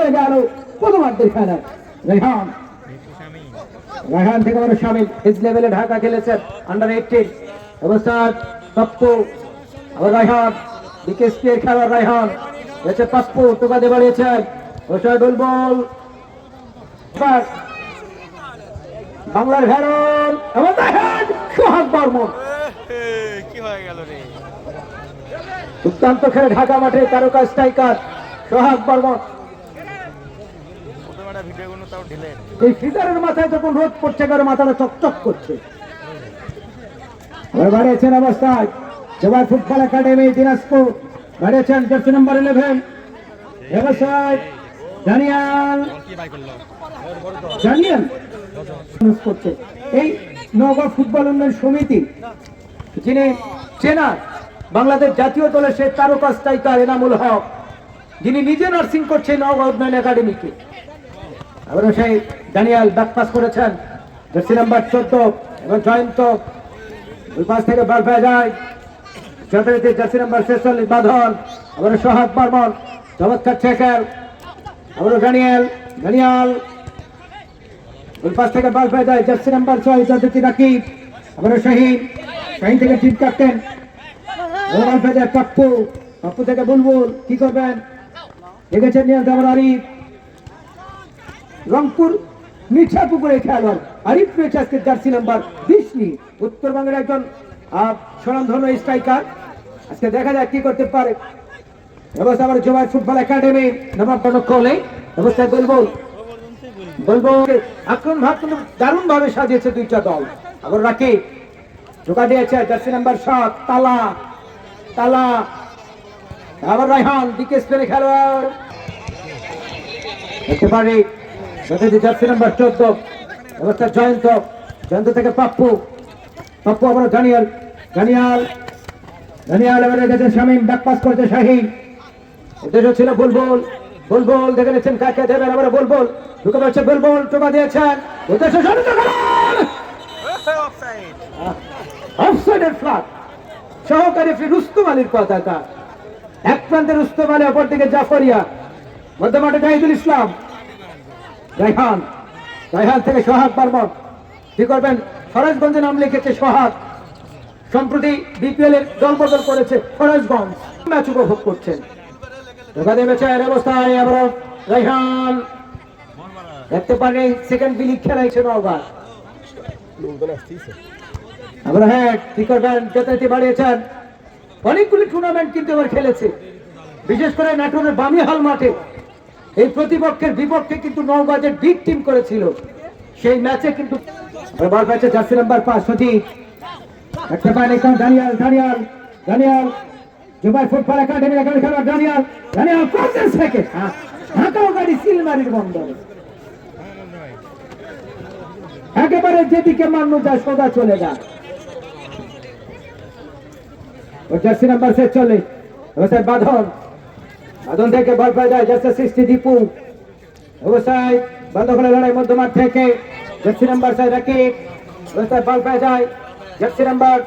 হয়ে গেল। প্রথমার্ধের খেলায় রেহান। রেহান থেকে বড় শামিল। হিজ লেভেলে ঢাকা খেলেছেন। আন্ডার এইটিন আবার রায়হান বিকেএসপি এর রায়হান বাড়িয়েছেন। বাস। বাংলার ভ্যারন এবং রায়হান সোহাগ বর্মন। কি হয়ে গেল রে দুর্দান্ত খেলে ঢাকা মাঠে তারকা স্ট্রাইকার সোহাগ বর্মন। এই ফিজারের মাথায় যখন রোদ পড়ছে কারও মাথাটা চকচক করছে। বাড়িয়েছেন অবস্থায় জবার ফুটবল একাডেমি, দিনাজপুর। বাড়িয়েছেন জার্সি ইলেভেন। ব্যবসায় জানিয়াল জানিয়াল করছে। এই নগর ফুটবল উন্নয়ন সমিতি, যিনি চেনার বাংলাদেশ জাতীয় দলের সে তারকা স্ট্রাইকার এনামুল হক, যিনি নিজে নার্সিং করছে নগর উন্নয়ন একাডেমিকে। আবার সেই দানিয়াল ব্যাক পাস করেছেন। জার্সি নাম্বার চোদ্দ এবং জয়ন্ত। ওই পাশ থেকে বল পেয়ে যায়। যথারীতি জার্সি নাম্বার ছেচল্লিশ বাঁধন। আবার সোহাগ বর্মন। চমৎকার চেকার আবার দানিয়াল দানিয়াল ওই পাশ থেকে বল পেয়ে যায় জার্সি নাম্বার ছয় যথারীতি রাকিব। আবার শাহিন। শাহিন থেকে টিম ক্যাপ্টেন। বল পেয়ে যায় পাপ্পু। পাপ্পু থেকে বুলবুল। কি করবেন? দেখেছেন নিয়ন্ত্রণ আরিফ। রংপুর মিঠা পুকুরে খেলোয়াড় আরিফ রয়েছে আজকে জার্সি নাম্বার বিশ নিয়ে উত্তরবঙ্গের একজন আহ, স্বনামধন্য স্ট্রাইকার। আজকে দেখা যাক কি করতে পারে। ব্যবস্থা আবার জোয়ার ফুটবল একাডেমি নবাবন কোলে ব্যবস্থায় বলব বলব আক্রমণ ভাগ কিন্তু দারুণ ভাবে সাজিয়েছে দুইটা দল। আবার রাকি ঢোকা দিয়েছে জার্সি নাম্বার সাত তালা তালা। আবার রায়হান দিকে স্পেনে খেলোয়াড়। দেখতে পারি যথাযথ জার্সি চোদ্দ। অবস্থা জয়ন্ত। জয়ন্ত থেকে পাপ্পু। পাপ্পু আবার দানিয়াল। দানিয়াল। দানিয়াল এবারে গেছে শামীম ব্যাক পাস করেছে শাহিন উদ্দেশ্য ছিল বুলবুল। বুলবুল দেখে নিচ্ছেন কাকে দেবেন আবার বুলবুল। ঢুকে পাচ্ছে বুলবুল, টোকা দিয়েছেন। উদ্দেশ্য অফসাইডের ফ্লাগ সহকারী ফ্রি রুস্তম আলীর পতাকা এক প্রান্তে রুস্তম আলী অপর দিকে জাফরিয়া মধ্যমাঠে জাহিদুল ইসলাম। রাইহান রাইহান থেকে সোহাগ বর্মন কি করবেন? ফরাজগঞ্জে নাম লিখেছে সোহাগ। সম্প্রতি বিপিএল এর দল বদল করেছে ফরাজগঞ্জ ম্যাচ উপভোগ করছেন। ঢোকা দেবেছে এর অবস্থায় আবার রাইহান দেখতে পারেন সেকেন্ড বিলিগ খেলাইছে নওগাঁ। আমরা হ্যাঁ কি করবেন? যথারীতি বাড়িয়েছেন। অনেকগুলি টুর্নামেন্ট কিন্তু এবার খেলেছে। বিশেষ করে নাটোরের বামিহাল মাঠে। এই প্রতিপক্ষের বিপক্ষে কিন্তু নওগাঁদের বিগ টিম করেছিল। সেই ম্যাচে কিন্তু জার্সি নাম্বার পাঁচ সঠিক একটা পায় এখন দানিয়াল দানিয়াল দানিয়াল। জুবাই ফুটবল একাডেমি খেলোয়াড় দানিয়াল। দানিয়াল ঢাকাও গাড়ি সিলমারির একেবারে যেদিকে মান্য যায় সোজা চলে যায়। জার্সি নাম্বার সে চলে বাঁধন। বাঁধন থেকে বল পেয়ে যায় জার্সি সৃষ্টি দীপু। অবস্থায় বন্ধ করে লড়াই মধ্যমাঠ থেকে জার্সি নাম্বার সাই রাকিব। অবস্থায় বল পেয়ে যায় জার্সি নাম্বার